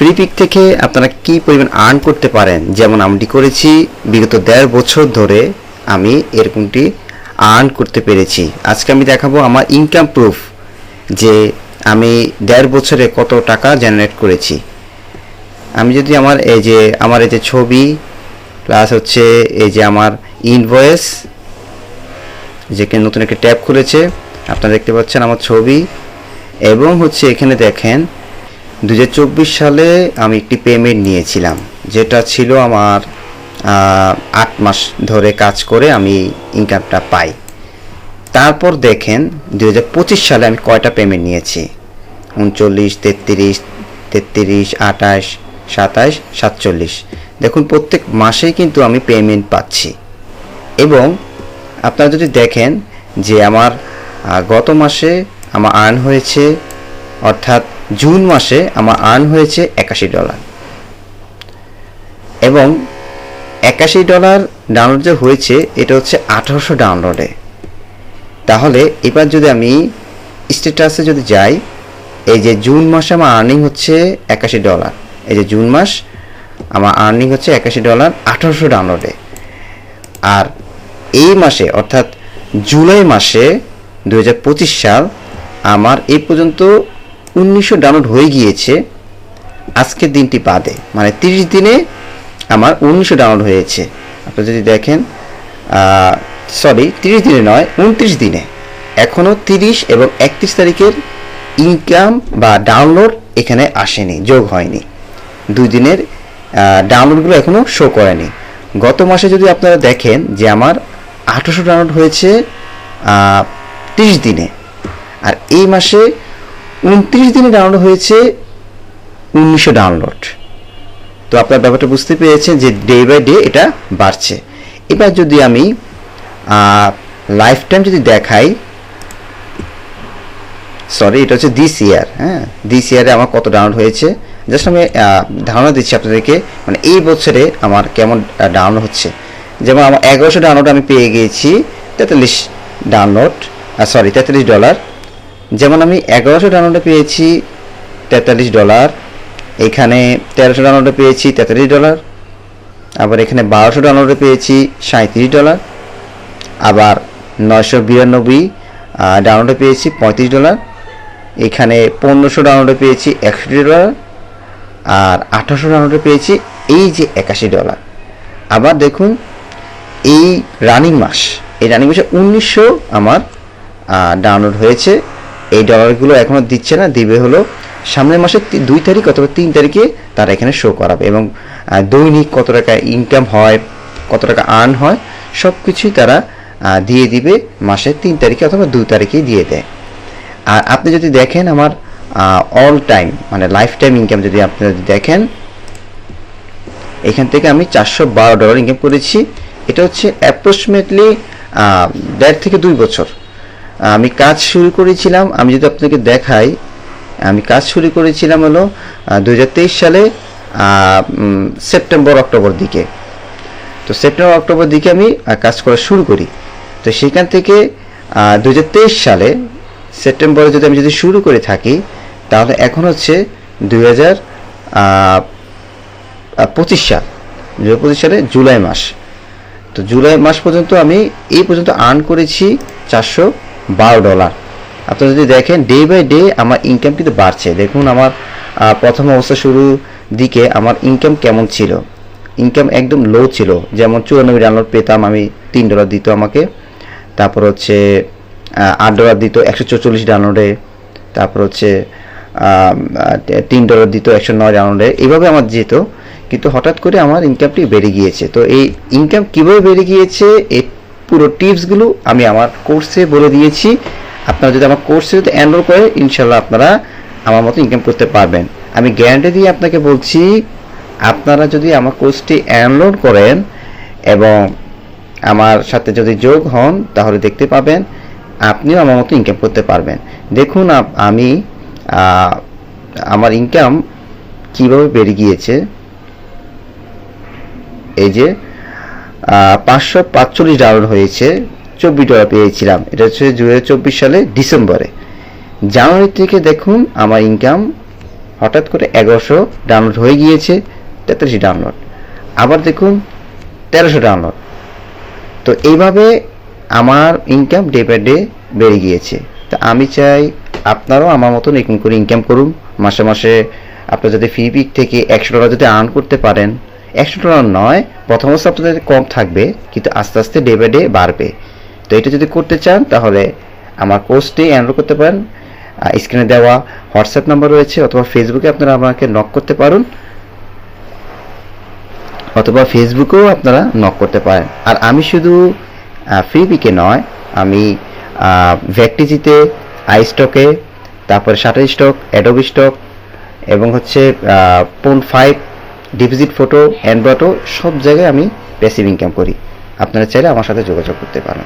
Free pick থেকে আপনারা কি পরিমাণ আর্ন করতে পারেন? যেমন আমি করেছি, বিগত দেড় বছর ধরে আমি এরকমটি আর্ন করতে পেরেছি। আজকে আমি দেখাবো আমার ইনকাম প্রুফ যে আমি দেড় বছরে কত টাকা জেনারেট করেছি। আমি যদি আমার এই যে, আমার এই যে ছবি প্লাস হচ্ছে এই যে আমার ইনভয়েস যে নতুন একটা ট্যাব খুলেছে, আপনারা দেখতে পাচ্ছেন আমার ছবি। এবং হচ্ছে এখানে দেখেন দু হাজার চব্বিশ সালে আমি একটি পেমেন্ট নিয়েছিলাম, যেটা ছিল আমার আট মাস ধরে কাজ করে আমি ইনকামটা পাই। তারপর দেখেন দু হাজার পঁচিশ সালে আমি কয়টা পেমেন্ট নিয়েছি? উনচল্লিশ, তেত্রিশ তেত্রিশ, আঠাশ, সাতাশ, সাতচল্লিশ। দেখুন, প্রত্যেক মাসেই কিন্তু আমি পেমেন্ট পাচ্ছি। এবং আপনারা যদি দেখেন যে আমার গত মাসে আমার আর্ন হয়েছে অর্থাৎ জুন মাসে আমার আর্ন হয়েছে একাশি ডলার। এবং একাশি ডলার ডাউনলোড যে হয়েছে, এটা হচ্ছে আঠারোশো ডাউনলোডে তাহলে এবার যদি আমি স্ট্যাটাসে যদি যাই, এই যে জুন মাসে আমার আর্নিং হচ্ছে একাশি ডলার। এই যে জুন মাস আমার আর্নিং হচ্ছে একাশি ডলার আঠারোশো ডাউনলোডে আর এই মাসে, অর্থাৎ জুলাই মাসে দুহাজার পঁচিশ সাল, আমার এই পর্যন্ত উনিশশো ডাউনলোড হয়ে গিয়েছে। আজকের দিনটি বাদে। মানে তিরিশ দিনে আমার উনিশশো ডাউনলোড হয়েছে। আপনি যদি দেখেন সরি তিরিশ দিনে নয়, উনত্রিশ দিনে। এখনও তিরিশ এবং একত্রিশ তারিখের ইনকাম বা ডাউনলোড এখানে আসেনি, যোগ হয়নি। দুই দিনের ডাউনলোডগুলো এখনও শো করেনি। গত মাসে যদি আপনারা দেখেন যে আমার আঠারোশো ডাউনলোড হয়েছে তিরিশ দিনে। আর এই মাসে উনত্রিশ দিনে ডাউনলোড হয়েছে উনিশশো ডাউনলোড তো আপনার ব্যাপারটা বুঝতে পেরেছেন যে ডে বাই ডে এটা বাড়ছে। এবার যদি আমি লাইফ টাইম যদি দেখাই সরি এটা হচ্ছে দিস ইয়ার হ্যাঁ? দিস ইয়ারে আমার কত ডাউনলোড হয়েছে? জাস্ট আমি ধারণা দিচ্ছি আপনাদেরকে মানে এই বছরে আমার কেমন ডাউনলোড হচ্ছে। যেমন আমার এগারোশো ডাউনলোড আমি পেয়ে গিয়েছি, তেতাল্লিশ ডাউনলোড সরি তেতাল্লিশ ডলার যেমন আমি এগারোশো ডাউনলোডে পেয়েছি তেতাল্লিশ ডলার, এখানে তেরোশো ডাউনলোডে পেয়েছি তেতাল্লিশ ডলার, আবার এখানে বারোশো ডাউনলোডে পেয়েছি সাঁত্রিশ ডলার, আবার নয়শো বিরানব্বই ডাউনলোডে পেয়েছি পঁয়ত্রিশ ডলার, এখানে পনেরোশো ডাউনলোডে পেয়েছি একষট্টি ডলার, আর আঠারোশো ডাউনলোডে পেয়েছি এই যে একাশি ডলার। আবার দেখুন, এই রানিং মাস, এই রানিং মাসে উনিশশো আমার ডাউনলোড হয়েছে। এই ডলারগুলো এখনও দিচ্ছে না, দিবে হলো সামনের মাসের দুই তারিখ অথবা তিন তারিখে তারা এখানে শো করাবে এবং দৈনিক কত টাকা ইনকাম হয়, কত টাকা আর্ন হয় সব কিছুই তারা দিয়ে দিবে মাসের তিন তারিখে অথবা দুই তারিখেই দিয়ে দেয়। আর আপনি যদি দেখেন আমার অল টাইম মানে লাইফ টাইম ইনকাম যদি আপনি যদি দেখেন, এখান থেকে আমি চারশো বারো ডলার ইনকাম করেছি। এটা হচ্ছে অ্যাপ্রক্সিমেটলি দেড় থেকে দুই বছর। আমি কাজ শুরু করেছিলাম, আমি যদি আপনাকে দেখাই, আমি কাজ শুরু করেছিলাম হলো দু হাজার তেইশ সালে সেপ্টেম্বর, অক্টোবর দিকে। তো সেপ্টেম্বর, অক্টোবর দিকে আমি কাজ করা শুরু করি। তো সেখান থেকে দু হাজার তেইশ সালে, সেপ্টেম্বরে যদি আমি যদি শুরু করে থাকি, তাহলে এখন হচ্ছে দুই হাজার পঁচিশ সাল। দু হাজার পঁচিশ সালে জুলাই মাস। তো জুলাই মাস পর্যন্ত আমি এই পর্যন্ত আর্ন করেছি চারশো বারো ডলার। আপনারা যদি দেখেন ডে বাই ডে আমার ইনকাম কিন্তু বাড়ছে। দেখুন আমার প্রথম অবস্থা শুরু দিকে আমার ইনকাম কেমন ছিল? ইনকাম একদম লো ছিল। যেমন চুরানব্বই ডাউনলোড পেতাম আমি তিন ডলার দিত আমাকে। তারপর হচ্ছে আট ডলার দিত একশো চৌচল্লিশ ডাউনলোডে তারপর হচ্ছে তিন ডলার দিত একশো নয় ডাউনলোডে এইভাবে আমার যেত। কিন্তু হঠাৎ করে আমার ইনকামটি বেড়ে গিয়েছে। তো এই ইনকাম কীভাবে বেড়ে গিয়েছে? এই পুরো টিপসগুলো আমি আমার কোর্সে বলে দিয়েছি। আপনারা যদি আমার কোর্সে যদি এনরোল করে ইনশাল্লাহ আপনারা আমার মতো ইনকাম করতে পারবেন। আমি গ্যারান্টি দিয়ে আপনাকে বলছি, আপনারা যদি আমার কোর্সটি এনরোল করেন এবং আমার সাথে যদি যোগ হন, তাহলে দেখতে পাবেন আপনিও আমার মতো ইনকাম করতে পারবেন। দেখুন আমি আমার ইনকাম কীভাবে বেড়ে গিয়েছে, এই যে পাঁচশো পাঁচচল্লিশ ডাউনলোড হয়েছে, চব্বিশ ডলার পেয়েছিলাম। এটা হচ্ছে দু চব্বিশ সালে ডিসেম্বরে। জানুয়ারি থেকে দেখুন আমার ইনকাম হঠাৎ করে এগারোশো ডাউনলোড হয়ে গিয়েছে তেত্রিশ ডাউনলোড আবার দেখুন তেরোশো ডাউনলোড তো এইভাবে আমার ইনকাম ডে বাই ডে বেড়ে গিয়েছে। তো আমি চাই আপনারাও আমার মতন এরকম করে ইনকাম করুন। মাসে মাসে আপনার যদি ফি পিক থেকে একশো ডলার যদি আর্ন করতে পারেন। একশো ডলার নয়, প্রথম অবস্থা আপনাদের কম থাকবে, কিন্তু আস্তে আস্তে ডে বাই ডে বাড়বে। তো এটা যদি করতে চান, তাহলে আমার কোর্সটি এনরোল করতে পারেন স্ক্রিনে দেওয়া হোয়াটসঅ্যাপ নাম্বার রয়েছে, অথবা ফেসবুকে আপনারা আমাকে নক করতে পারেন, অথবা ফেসবুকেও আপনারা নক করতে পারেন। আর আমি শুধু ফ্রি পিকে নয়, আমি ভ্যাকটিজিতে আই স্টকে তারপরে শাটার স্টক অ্যাডোবি স্টক এবং হচ্ছে পোন ফাইভ ডিপোজিট ফটো অ্যান্ড্রয়েডও সব জায়গায় আমি প্যাসিভ ইনকাম করি। আপনারা চাইলে আমার সাথে যোগাযোগ করতে পারেন।